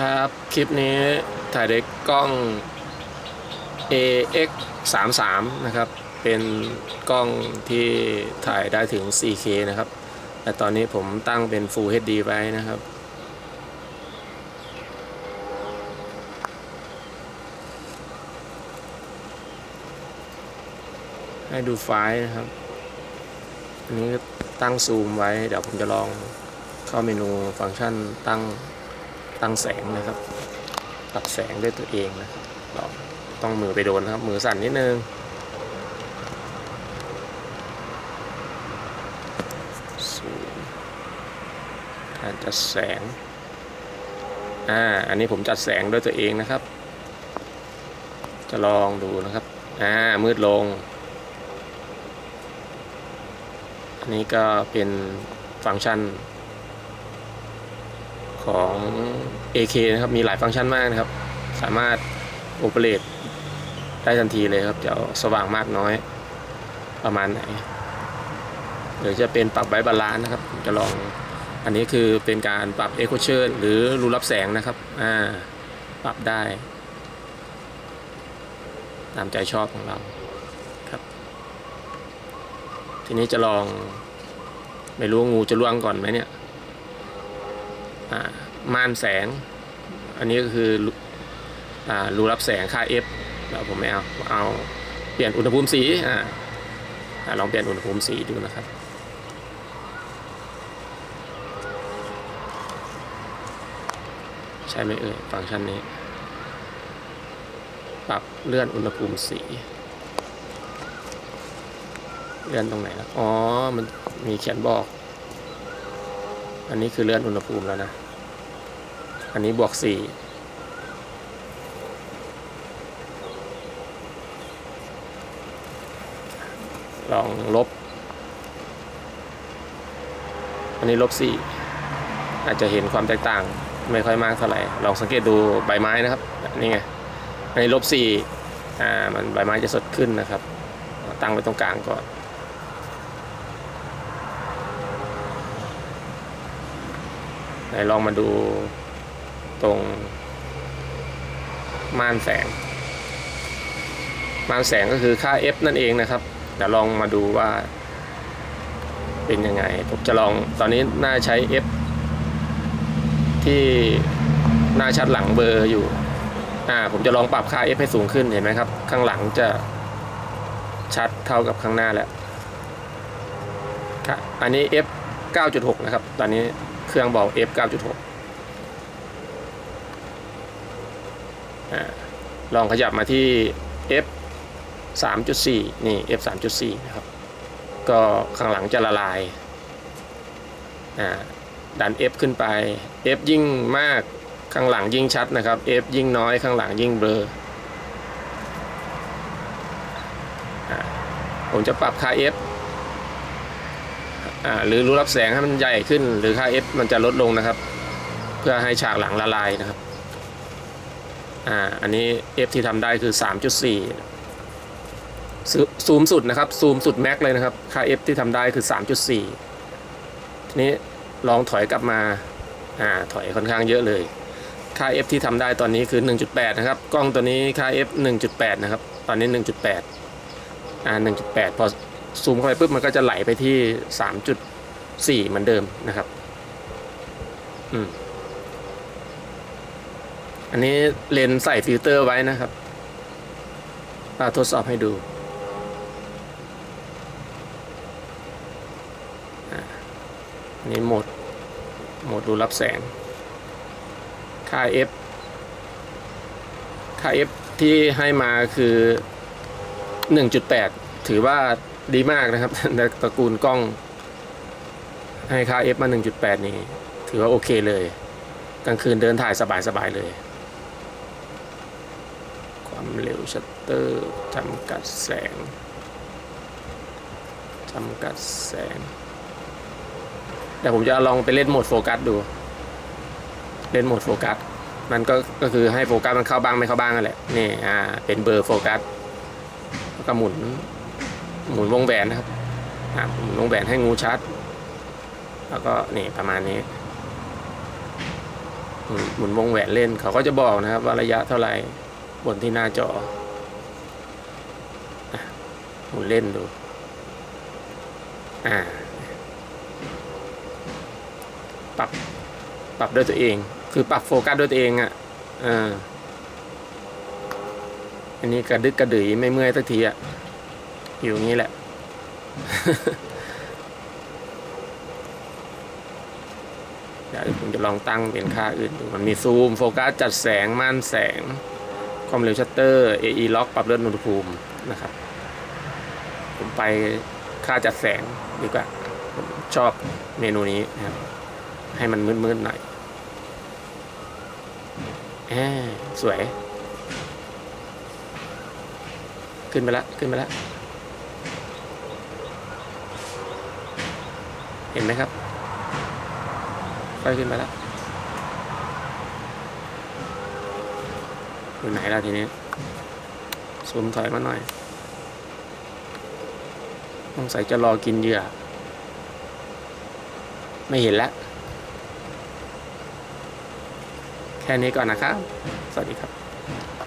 ครับ คลิปนี้ถ่ายด้วยกล้อง AX 3 3นะครับ เป็นกล้องที่ถ่ายได้ถึง 4K นะครับ แต่ตอนนี้ผมตั้งเป็น Full HD ไว้นะครับ ให้ดูไฟล์นะครับ อันนี้ตั้งซูมไว้ เดี๋ยวผมจะลองเข้าเมนูฟังก์ชันตั้ง ตั้งแสงนะครับปรับแสงด้วยตัวเองนะครับต้องมือไปโดนนะครับ มือสั่นนิดนึงซูมการจัดแสงอ่าอันนี้ผมจัดแสงด้วยตัวเองนะครับ จะลองดูนะครับอ่ามืดลง อันนี้ก็เป็นฟังก์ชัน ของ AK นะครับมีหลายฟังก์ชันมากนะครับ สามารถโอเปเรตได้ทันทีเลยครับจะสว่างมากน้อยประมาณไหนหรือจะเป็นปรับไว้บาลานซ์นะครับ จะลองอันนี้คือเป็นการปรับ e x p o s u r e หรือรูรับแสงนะครับอ่าปรับได้ ตามใจชอบของเราครับ ทีนี้จะลอง ไม่รู้งูจะล่วงก่อนไหมเนี่ย ม่านแสง อันนี้ก็คือรูอ่ารูรับแสงค่า F แล้วผมไม่เอาเอาเปลี่ยนอุณหภูมิสีอ่าอ่าลองเปลี่ยนอุณหภูมิสีดูนะครับใช่ไหมเอ่ยฟังก์ชันนี้ ปรับเลื่อนอุณหภูมิสี เลื่อนตรงไหนครับอ๋อ มันมีเขียนบอก อันนี้คือเลื่อนอุณหภูมิแล้วนะ อันนี้บวกสี่ลองลบ อันนี้ลบสี่อาจจะเห็นความแตกต่างไม่ค่อยมากเท่าไหร่ ลองสังเกตดูใบไม้นะครับ นี่ไง อันนี้ลบสี่อ่า มันใบไม้จะสดขึ้นนะครับ ตั้งไว้ตรงกลางก่อน ไหนลองมาดูตรง ม่านแสง ม่านแสงก็คือค่า f นั่นเองนะครับเดี๋ยวลองมาดูว่า เป็นยังไง ผมจะลองตอนนี้น่าใช้ f ที่หน้าชัดหลังเบอร์อยู่อ่าผมจะลองปรับค่า f ให้สูงขึ้นเห็นไหมครับ ข้างหลังจะชัดเท่ากับข้างหน้าแล้วครับอันนี้ f 9.6 นะครับ ตอนนี้ เครื่องบอก f 9.6อ่าลองขยับมาที่ f 3.4 นี่ f 3.4 นะครับ ก็ข้างหลังจะละลายอ่าดัน f ขึ้นไป f ยิ่งมากข้างหลังยิ่งชัดนะครับ f ยิ่งน้อยข้างหลังยิ่งเบลอผมจะปรับค่า f หรือรูรับแสงให้มันใหญ่ขึ้น หรือค่า f มันจะลดลงนะครับ เพื่อให้ฉากหลังละลายนะครับอ่าอันนี้ f ที่ทำได้คือ 3.4ซูซูมสุดนะครับซูมสุดแม็กเลยนะครับค่า f ที่ทำได้คือ 3.4 ทีนี้ลองถอยกลับมาอ่าถอยค่อนข้างเยอะเลยค่า f ที่ทำได้ตอนนี้คือ 1.8 นะครับ กล้องตัวนี้ค่า f 1.8 นะครับ ตอนนี้ 1.8อ่า1.8 พอ ซูมเข้าไปปุ๊บมันก็จะไหลไปที่3.4เหมือนเดิมนะครับ อืม อันนี้เลนใส่ฟิลเตอร์ไว้นะครับมาทดสอบให้ดูอันนี้โหมด โหมดรูรับแสง ค่า f ค่า f ที่ให้มาคือ 1.8 ถือว่า ดีมากนะครับในตระกูลกล้องให้ค่า f มา 1.8 นี่ ถือว่าโอเคเลย กลางคืนเดินถ่ายสบายๆเลย ความเร็วชัตเตอร์จำกัดแสงจำกัดแสงเดี๋ยวผมจะลองไปเล่นโหมดโฟกัสดู เล่นโหมดโฟกัส มันก็ก็คือให้โฟกัสมันเข้าบ้างไม่เข้าบ้างนั่นแหละ นี่อ่าเป็นเบอร์โฟกัสแล้วก็หมุน หมุนวงแหวนนะครับหมุนวงแหวนให้งูชัด แล้วก็นี่ประมาณนี้หมุนหมุนวงแหวนเล่นเขาก็จะบอกนะครับ ว่าระยะเท่าไหร่บนที่หน้าจอหมุนเล่นดูอ่าปรับปรับด้วยตัวเอง คือปรับโฟกัสด้วยตัวเองอะ่ะอ่าอันนี้กระดึกกระดือยไม่เมื่อยสักทีอะ่ะ อยู่อย่างนี้แหละ เดี๋ยวผมจะลองตั้งเป็นค่าอื่นดู มันมีซูม โฟกัส จัดแสง ม่านแสง ความเร็วชัตเตอร์ AE ล็อก ปรับเลื่อนอุณหภูมินะครับ ผมไปค่าจัดแสงดีกว่า ผมชอบเมนูนี้นะครับ ให้มันมืดๆหน่อยแอาสวย ขึ้นไปละ ขึ้นไปละ เห็นไหมครับค่ขึ้นมาแล้วอยู่ไหนล่ะทีนี้ซูมถอยมาหน่อยสงสัยจะรอกินเหยื่อ ไม่เห็นแล้ว แค่นี้ก่อนนะครับ สวัสดีครับ